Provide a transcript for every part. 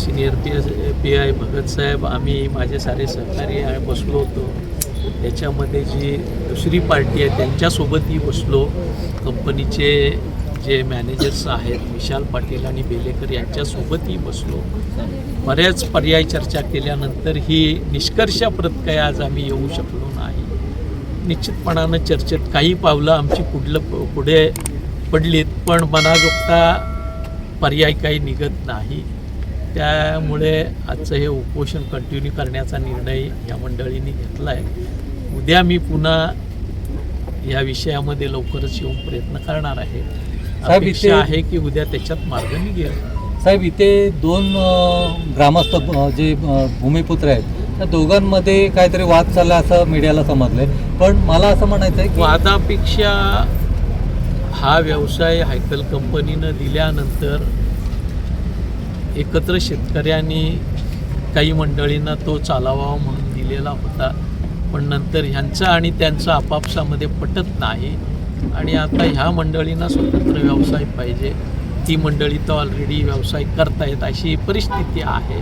senior P S P I भगतसाहेब आम्ही माझे सारे सहकारी आम्ही बसलो होतो. त्याच्यामध्ये जी दुसरी पार्टी आहे त्यांच्यासोबतही बसलो. कंपनीचे जे मॅनेजर्स आहेत विशाल पाटील आणि बेलेकर यांच्यासोबतही बसलो. बऱ्याच पर्याय चर्चा केल्यानंतर ही निष्कर्षाप्रत काय आज आम्ही येऊ शकलो नाही. निश्चितपणानं चर्चेत काही पावलं आमची पुढलं पुढे पडलीत पण मनाजोगता पर्याय काही निघत नाही. त्यामुळे आजचं हे उपोषण कंटिन्यू करण्याचा निर्णय या मंडळींनी घेतला आहे उद्या मी पुन्हा या विषयामध्ये लवकरच येऊन प्रयत्न करणार आहे. अपेक्षा इथे- आहे की उद्या त्याच्यात मार्ग निघेल. साहेब इथे दोन ग्रामस्थ जे भूमिपुत्र आहेत त्या दोघांमध्ये काहीतरी वाद चालला असं मीडियाला समजलंय. पण मला असं म्हणायचं आहे की वादापेक्षा हा व्यवसाय हायकल कंपनीनं दिल्यानंतर एकत्र शेतकऱ्यांनी काही मंडळींना तो चालावा म्हणून दिलेला होता. पण नंतर ह्यांचं आणि त्यांचं आपापसामध्ये पटत नाही. आणि आता ह्या मंडळींना स्वतंत्र व्यवसाय पाहिजे. ती मंडळी तर ऑलरेडी व्यवसाय करतायत अशी परिस्थिती आहे.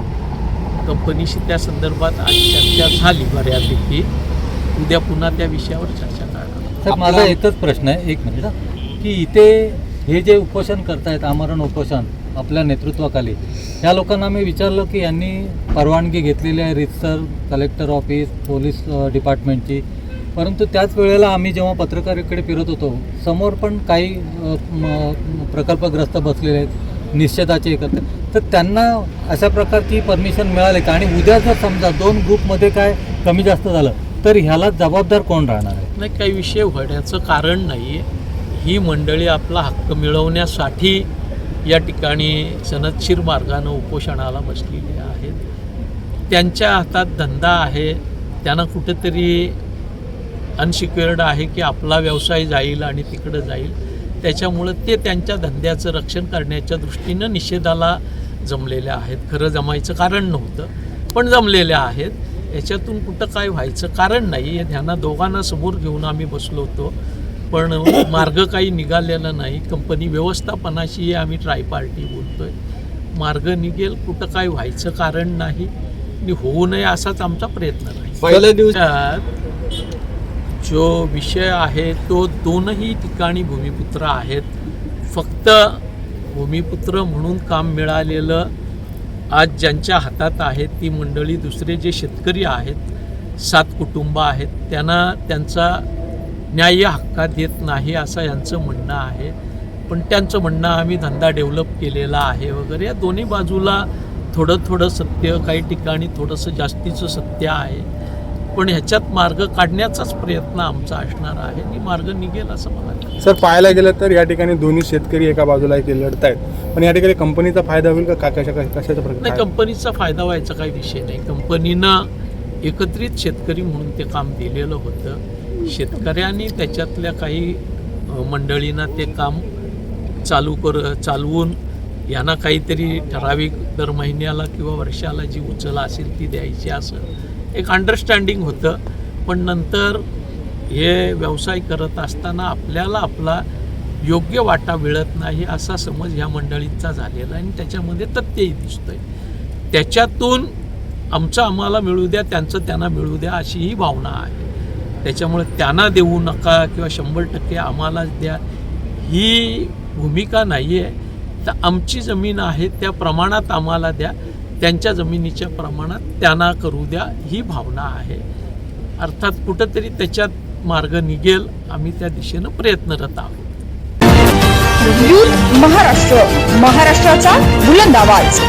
कंपनीशी त्या संदर्भात आज चर्चा झाली बऱ्यापैकी. उद्या पुन्हा त्या विषयावर चर्चा करणार. साहेब माझा एकच प्रश्न आहे एक मिनिट. की इथे हे जे उपोषण करतायत आमरण उपोषण आपल्या नेतृत्वाखाली. या लोकांना मी विचारलं की यांनी परवानगी घेतलेली आहे रितसर कलेक्टर ऑफिस पोलीस डिपार्टमेंटची. परंतु त्याच वेळेला आम्ही जेव्हा पत्रकारेकडे फिरत होतो समोर पण काही प्रकल्पग्रस्त बसलेले आहेत निश्चिताचे एकत्र. तर त्यांना अशा प्रकारची परमिशन मिळाली का? आणि उद्या जर समजा दोन ग्रुपमध्ये काय कमी जास्त झालं तर ह्याला जबाबदार कोण राहणार आहे? नाही काही विषय होण्याचं कारण नाही आहे ही मंडळी आपला हक्क मिळवण्यासाठी या ठिकाणी सनदशीर मार्गानं उपोषणाला बसलेले आहेत. त्यांच्या हातात धंदा आहे. त्यांना कुठेतरी अनसिक्युअर्ड आहे की आपला व्यवसाय जाईल आणि तिकडं जाईल. त्याच्यामुळं ते त्यांच्या धंद्याचं रक्षण करण्याच्या दृष्टीनं निषेधाला जमलेल्या आहेत. खरं जमायचं कारण नव्हतं पण जमलेल्या आहेत. याच्यातून कुठं काय व्हायचं कारण नाही. हे ध्याना दोघांना समोर घेऊन आम्ही बसलो होतो. पण मार्ग काही निघालेला नाही. कंपनी व्यवस्थापनाशी आम्ही ट्राय पार्टी बोलतोय. मार्ग निघेल कुठं काय व्हायचं कारण नाही. आणि होऊ नये असाच आमचा प्रयत्न राहील पहिल्या दिवस त्यात जो विषय आहे तो दोनही ठिकाणी भूमिपुत्र आहेत. फक्त भूमिपुत्र म्हणून काम मिळालेलं आज ज्यांच्या हातात आहे ती मंडळी दुसरे जे शेतकरी आहेत सात कुटुंब आहेत त्यांना त्यांचा न्याय्य हक्कात देत नाही असं यांचं म्हणणं आहे. पण त्यांचं म्हणणं आम्ही धंदा डेव्हलप केलेला आहे वगैरे. या दोन्ही बाजूला थोडं थोडं सत्य काही ठिकाणी थोडंसं जास्तीचं सत्य आहे. पण ह्याच्यात मार्ग काढण्याचाच प्रयत्न आमचा असणार आहे. आणि मार्ग निघेल असं मला. सर पाहायला गेलं तर या ठिकाणी दोन्ही शेतकरी एका बाजूला एक लढत आहेत पण या ठिकाणी कंपनीचा फायदा होईल का? कशा कशाचा नाही कंपनीचा फायदा व्हायचा काही विषय नाही. कंपनीनं एकत्रित शेतकरी म्हणून ते काम दिलेलं होतं. शेतकऱ्यांनी त्याच्यातल्या काही मंडळींना ते काम चालू कर चालवून यांना काहीतरी ठराविक दर महिन्याला किंवा वर्षाला जी उचल असेल ती द्यायची असं एक अंडरस्टँडिंग होतं. पण नंतर हे व्यवसाय करत असताना आपल्याला आपला योग्य वाटा मिळत नाही असा समज ह्या मंडळींचा झालेला आहे आणि त्याच्यामध्ये तथ्यही दिसतंय. त्याच्यातून आमचं आम्हाला मिळू द्या त्यांचं त्यांना मिळू द्या अशी ही भावना आहे. त्याच्यामुळे त्यांना देऊ नका किंवा शंभर टक्के आम्हालाच द्या. ही भूमिका नाही आहे तर आमची जमीन आहे त्या प्रमाणात आम्हाला द्या. त्यांच्या जमिनीच्या प्रमाणात त्यांना करू द्या. ही भावना आहे. अर्थात कुठंतरी त्याच्यात मार्ग निघेल. आम्ही त्या दिशेनं प्रयत्नरत आहोत. महाराष्ट्र. महाराष्ट्राचा बुलंद आवाज.